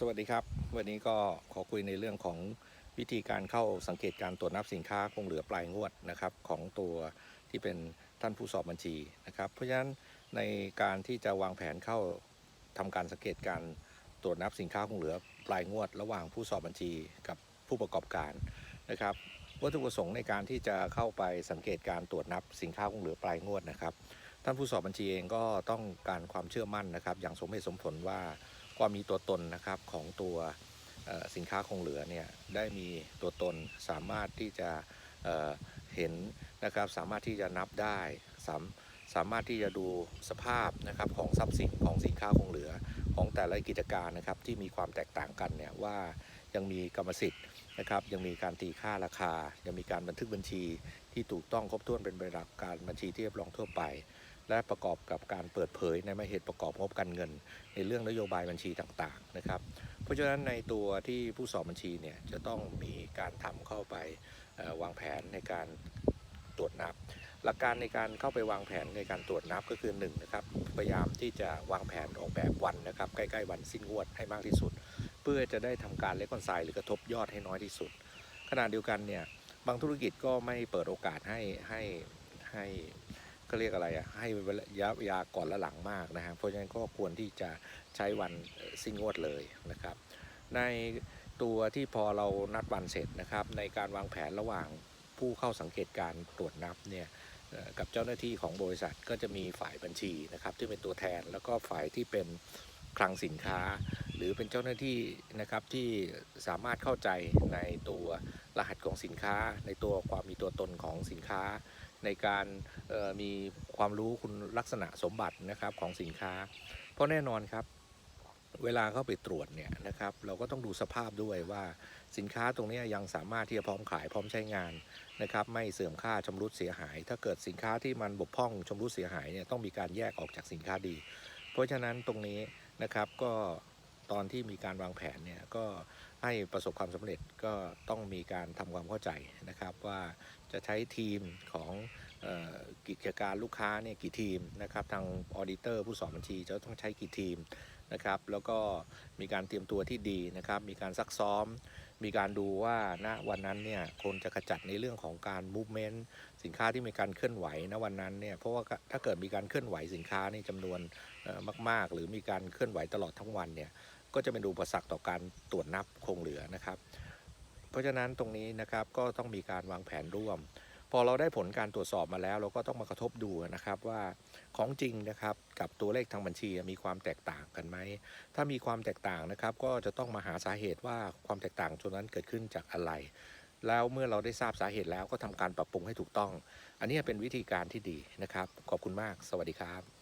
สวัสดีครับ วันนี้ก็ขอคุยในเรื่องของวิธีการเข้าสังเกตการตรวจนับสินค้าคงเหลือปลายงวดนะครับของตัวที่เป็นท่านผู้สอบบัญชีนะครับ เพราะฉะนั้นในการที่จะวางแผนเข้าทำการสังเกตการตรวจนับสินค้าคงเหลือปลายงวด ระหว่างผู้สอบบัญชีกับผู้ประกอบการนะครับวัตถุประสงค์ในการที่จะเข้าไปสังเกตการตรวจนับสินค้าคงเหลือปลายงวดนะครับ ท่านผู้สอบบัญชีเองก็ต้องการความเชื่อมั่นนะครับ อย่างสมเหตุสมผลว่า ความมีตัวตนนะครับของตัวสินค้าคงเหลือเนี่ยได้มีตัวตนสามารถที่จะเเห็นนะครับสามารถที่จะนับได้สามสามารถที่จะดูสภาพนะครับของทรัพย์สินของสินค้าคงเหลือของแต่ละกิจการนะครับที่มีความแตกต่างกันเนี่ยว่ายังมีกรรมสิทธิ์นะครับยังมีการตีค่าราคา ยังมีการบันทึกบัญชีที่ถูกต้องครบถ้วนเป็นไปตามการบัญชีที่เรียบรอยทั่วไป และประกอบกับการเปิดเผยในมาเหตุประกอบงบการเงิน ในเรื่องนโยบายบัญชีต่างๆนะครับ เพราะฉะนั้นในตัวที่ผู้สอบบัญชีเนี่ยจะต้องมีการทำเข้าไปวางแผนในการตรวจนับ หลักการในการเข้าไปวางแผนในการตรวจนับก็คือ1นงนะครับพยายามที่จะวางแผนออกแบบวันนะครับใกล้ๆวันสิ้นงวดให้มากที่สุด เพื่อจะได้ทำการเล็กอนไซหรือกระทบยอดให้น้อยที่สุดขณะเดียวกันเนี่ยบางธุรกิจก็ไม่เปิดโอกาสให้ให้ให้ ก็เรียกอะไรอะให้ระยะยาก่อนและหลังมากนะฮะเพราะฉะนั้นก็ควรที่จะใช้วันสิ้นงวดเลยนะครับ ในตัวที่พอเรานัดวันเสร็จนะครับ ในการวางแผนระหว่างผู้เข้าสังเกตการตรวจนับเนี่ยกับเจ้าหน้าที่ของบริษัทก็จะมีฝ่ายบัญชีนะครับที่เป็นตัวแทนแล้วก็ฝ่ายที่เป็นคลังสินค้า หรือเป็นเจ้าหน้าที่นะครับที่สามารถเข้าใจในตัวรหัสของสินค้า ในตัวความมีตัวตนของสินค้า ในการมีความรู้คุณลักษณะสมบัตินะครับของสินค้า เพราะแน่นอนครับเวลาเข้าไปตรวจเนี่ยนะครับเราก็ต้องดูสภาพด้วยว่าสินค้าตรงนี้ยยังสามารถที่จะพร้อมขายพร้อมใช้งานนะครับไม่เสื่อมค่าชำรุดเสียหาย ถ้าเกิดสินค้าที่มันบกพร่องชำรุดเสียหายเนี่ยต้องมีการแยกออกจากสินค้าดี เพราะฉะนั้นตรงนี้นะครับก็ตอนที่มีการวางแผนเนี่ยก็ ให้ประสบความสำเร็จก็ต้องมีการทำความเข้าใจนะครับว่าจะใช้ทีมของออกิจการลูกค้าเนี่ยกี่ทีมนะครับทางออเดเตอร์ผู้สอบบัญชีจะต้องใช้กี่ทีมนะครับแล้วก็มีการเตรียมตัวที่ดีนะครับมีการซักซ้อม มีการดูว่าณวันนั้นเนี่ยคนจะขจัดในเรื่องของการมูฟเมนต์สินค้าที่มีการเคลื่อนไหวณวันนั้นเนี่ยเพราะว่าถ้าเกิดมีการเคลื่อนไหวสินค้านี่จำนวนมาก ๆ หรือมีการเคลื่อนไหวตลอดทั้งวันเนี่ย ก็จะเป็นอุปสรรคต่อการตรวจนับคงเหลือนะครับ เพราะฉะนั้นตรงนี้นะครับก็ต้องมีการวางแผนร่วม พอเราได้ผลการตรวจสอบมาแล้ว เราก็ต้องมากระทบดูนะครับว่าของจริงนะครับกับตัวเลขทางบัญชีมีความแตกต่างกันไหมถ้ามีความแตกต่างนะครับ ก็จะต้องมาหาสาเหตุว่าความแตกต่างตรงนั้นเกิดขึ้นจากอะไรแล้วเมื่อเราได้ทราบสาเหตุแล้วก็ทำการปรับปรุงให้ถูกต้อง อันนี้เป็นวิธีการที่ดีนะครับ ขอบคุณมาก สวัสดีครับ